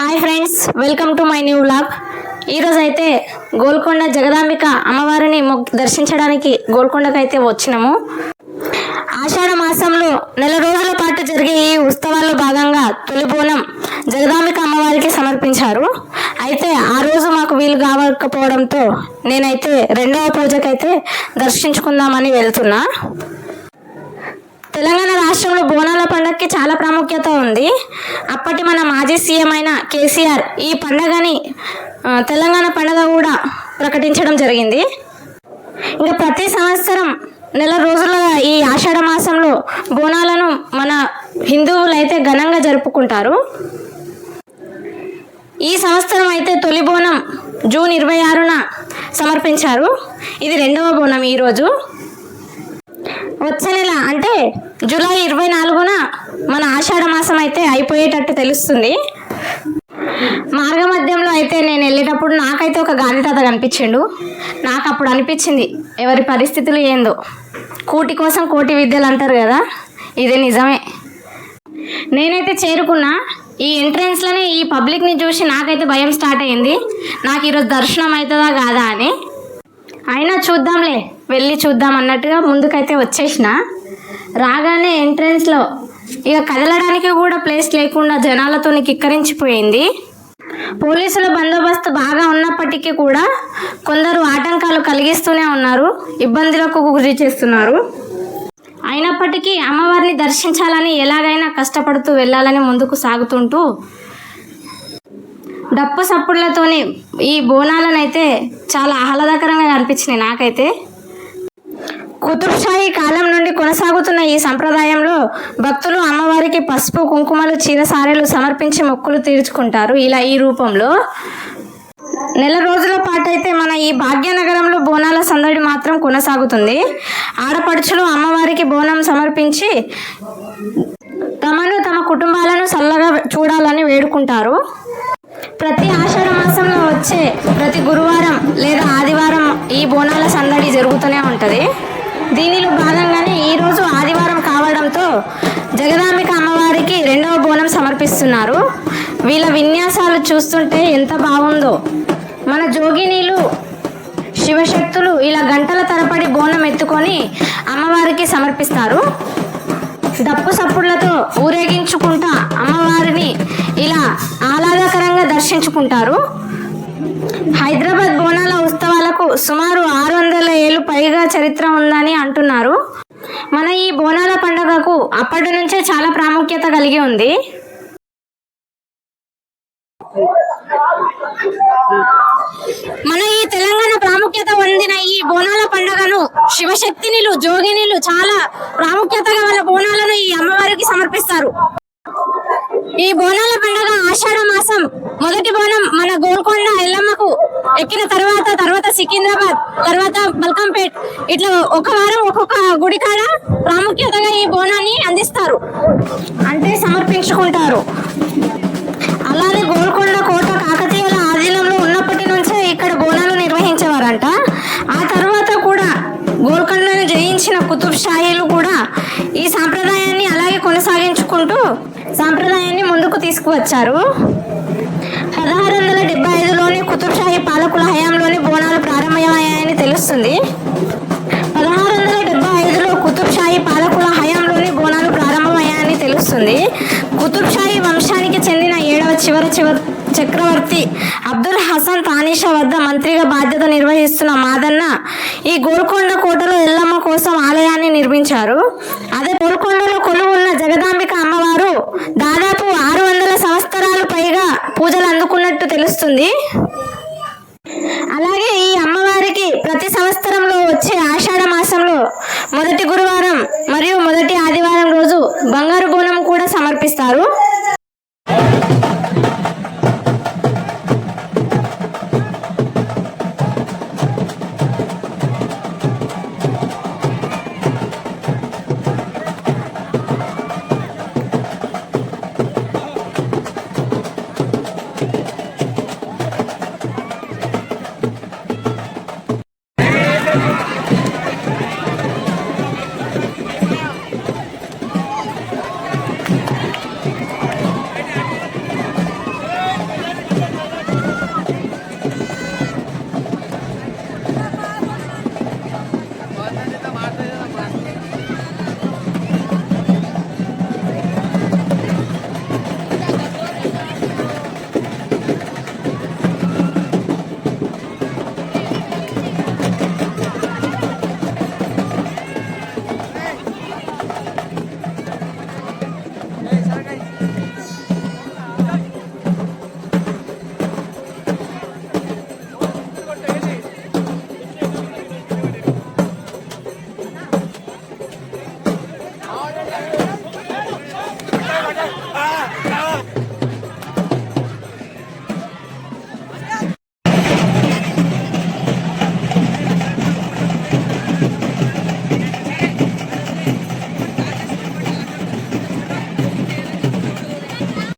Hi friends welcome to my new blog ఈరోజు అయితే గోల్కొండ జగదాంబిక అమ్మవారిని మొక్ దర్శించడానికి గోల్కొండకు అయితే వచ్చినాము. ఆషాఢ మాసంలో నెల రోజుల పాటు జరిగే ఈ ఉత్సవాల్లో భాగంగా తొలి బోనం జగదాంబిక అమ్మవారికి సమర్పించారు. అయితే ఆ రోజు మాకు వీలు కావకపోవడంతో నేనైతే రెండవ పూజకైతే దర్శించుకుందామని వెళ్తున్నా. తెలంగాణ రాష్ట్రంలో బోనాల పండుగకి చాలా ప్రాముఖ్యత ఉంది. అప్పటి మన మాజీ సీఎం అయిన కేసీఆర్ ఈ పండగని తెలంగాణ పండగ కూడా ప్రకటించడం జరిగింది. ఇంకా ప్రతి సంవత్సరం నెల రోజులుగా ఈ ఆషాఢ మాసంలో బోనాలను మన హిందువులు అయితే ఘనంగా జరుపుకుంటారు. ఈ సంవత్సరం అయితే తొలి బోనం జూన్ ఇరవై ఆరున సమర్పించారు. ఇది రెండవ బోనం ఈరోజు. వచ్చే నెల అంటే జూలై ఇరవై నాలుగున మన ఆషాఢ మాసం అయితే అయిపోయేటట్టు తెలుస్తుంది. మార్గ మధ్యంలో అయితే నేను వెళ్ళేటప్పుడు నాకైతే ఒక గాంధీ తాత కనిపించిండు. నాకు అప్పుడు అనిపించింది ఎవరి పరిస్థితులు ఏందో. కూటి కోసం కోటి విద్యలు అంటారు కదా ఇది నిజమే. నేనైతే చేరుకున్నా ఈ ఎంట్రన్స్లోనే ఈ పబ్లిక్ని చూసి నాకైతే భయం స్టార్ట్ అయింది. నాకు ఈరోజు దర్శనం అవుతుందా కాదా అని. అయినా చూద్దాంలే వెళ్ళి చూద్దాం అన్నట్టుగా ముందుకైతే వచ్చేసిన. రాగానే ఎంట్రన్స్లో ఇక కదలడానికి కూడా ప్లేస్ లేకుండా జనాలతో కిక్కరించిపోయింది. పోలీసుల బందోబస్తు బాగా ఉన్నప్పటికీ కూడా కొందరు ఆటంకాలు కలిగిస్తూనే ఉన్నారు ఇబ్బందులకు గురి చేస్తున్నారు. అయినప్పటికీ అమ్మవారిని దర్శించాలని ఎలాగైనా కష్టపడుతూ వెళ్ళాలని ముందుకు సాగుతుంటూ డప్పు సప్పుళ్ళతోని ఈ బోనాలనైతే చాలా ఆహ్లాదకరంగా అనిపించినాయి నాకైతే. కుతుబ్షాహీ కాలం నుండి కొనసాగుతున్న ఈ సంప్రదాయంలో భక్తులు అమ్మవారికి పసుపు కుంకుమలు చీరసారెలు సమర్పించి మొక్కులు తీర్చుకుంటారు. ఇలా ఈ రూపంలో నెల రోజుల పాటు అయితే మన ఈ భాగ్యనగరంలో బోనాల సందడి మాత్రం కొనసాగుతుంది. ఆడపడుచులు అమ్మవారికి బోనం సమర్పించి తమను తమ కుటుంబాలను చల్లగా చూడాలని వేడుకుంటారు. ప్రతి ఆషాఢ మాసంలో వచ్చే ప్రతి గురువారం లేదా ఆదివారం ఈ బోనాల సందడి జరుగుతూనే ఉంటుంది. దీనిలో భాగంగానే ఈరోజు ఆదివారం కావడంతో జగదాంబిక అమ్మవారికి రెండవ బోనం సమర్పిస్తున్నారు. వీళ్ళ విన్యాసాలు చూస్తుంటే ఎంత బాగుందో. మన జోగినీలు శివశక్తులు ఇలా గంటల తరబడి బోనం ఎత్తుకొని అమ్మవారికి సమర్పిస్తారు. డప్పు సప్పుళ్ళతో ఊరేగించుకుంటా అమ్మవారిని ఇలా ఆహ్లాదకరంగా దర్శించుకుంటారు. హైదరాబాద్ సుమారు ఆరు వందల ఏళ్ళు పైగా చరిత్ర ఉందని అంటున్నారు. మన ఈ బోనాల పండుగకు అప్పటి నుంచే చాలా ప్రాముఖ్యత కలిగి ఉంది. మన ఈ తెలంగాణ ప్రాముఖ్యత పొందిన ఈ బోనాల పండుగను శివశక్తినిలు జోగినిలు చాలా ప్రాముఖ్యతగా వాళ్ళ బోనాలను ఈ అమ్మవారికి సమర్పిస్తారు. ఈ బోనాల పండుగ ఆషాఢ మాసం మొదటి బోనం మన గోల్కొండ ఎల్లమ్మకు ఎక్కిన తర్వాత తర్వాత సికింద్రాబాద్ తర్వాత బల్కంపేట్ ఇట్లా ఒక వారం ఒక్కొక్క గుడి కాడ ప్రాముఖ్యతగా ఈ బోనాన్ని అందిస్తారు. అంటే సమర్పించుకుంటారు. అలానే గోల్కొండ కోట కాకతీయుల ఆధీనంలో ఉన్నప్పటి నుంచే ఇక్కడ బోనాలు నిర్వహించేవారంట. ఆ తర్వాత కూడా గోల్కొండను జయించిన కుతుబ్ షాహీలు కూడా ఈ సాంప్రదాయాన్ని అలాగే కొనసాగించుకుంటూ సాంప్రదాయాన్ని ముందుకు తీసుకువచ్చారు. పదహారు వందల డెబ్బై ఐదులోని కుతుబ్ షా పాలకుల హయాంలోని బోనాలు ప్రారంభమయ్యాయని తెలుస్తుంది. పదహారు వందల డెబ్బై ఐదులో కుతుబ్షాహీ పాలకుల హయాంలోని బోనాలు ప్రారంభమయ్యాయని తెలుస్తుంది. కుతుబ్షాహీ వంశానికి చెందిన ఏడవ చివరి చివరి చక్రవర్తి అబ్దుల్ హసన్ తానిషా వద్ద మంత్రిగా బాధ్యత నిర్వహిస్తున్న మాదన్న ఈ గోల్కొండ కోటలో ఎల్లమ్మ కోసం ఆలయాన్ని నిర్మించారు. అదే గోల్కొండలో కొలువు ఉన్న జగదాంబిక అమ్మవారు దాదాపు ఆరు వందల సంవత్సరాలు పైగా పూజలు అందుకున్నట్టు తెలుస్తుంది.